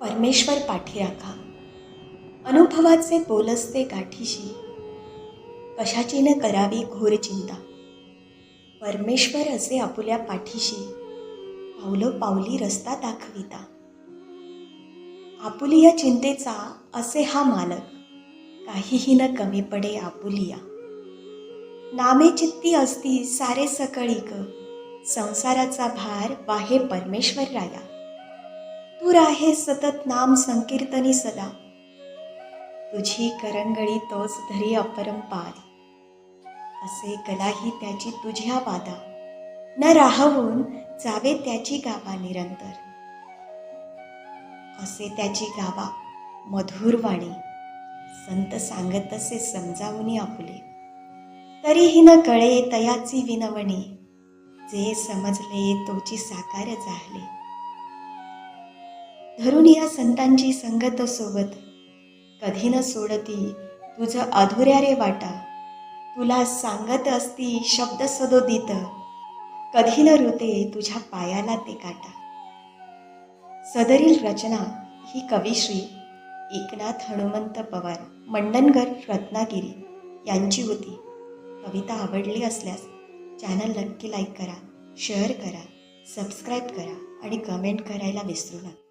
परमेश्वर पाठीराखा अनुभवाचे बोलसते गाठीशी कशाची न करावी घोर चिंता? परमेश्वर असे आपुल्या पाठीशी पावलं पावली रस्ता दाखविता. आपुलिया चिंतेचा असे हा मालक काहीही न कमी पडे आपुलिया. नामे चित्ती असती सारे सकळीक संसाराचा भार वाहे परमेश्वर राया. तूर आहे सतत नाम संकीर्तनी सदा. तुझी करंगळी तोच धरी अपरंपार असे कलाही त्याची तुझ्या वादा. न राहवून जावे त्याची गावा निरंतर. असे त्याची गावा मधुर वाणी. संत सांगत असे समजावून आपुले. तरीही न कळे तयाची विनवणी. जे समजले तोची साकार झाले धरून या संतांची संगत सोबत. कधी न सोडती तुझं अधुऱ्या रे वाटा. तुला सांगत असती शब्द सदोदित. कधी न ऋते तुझ्या पायाला ते काटा. सदरील रचना ही कविश्री एकनाथ हनुमंत पवार मंडनगर रत्नागिरी यांची होती. कविता आवडली असल्यास चॅनल नक्की लाईक करा शेअर करा सबस्क्राईब करा आणि कमेंट करायला विसरू नका.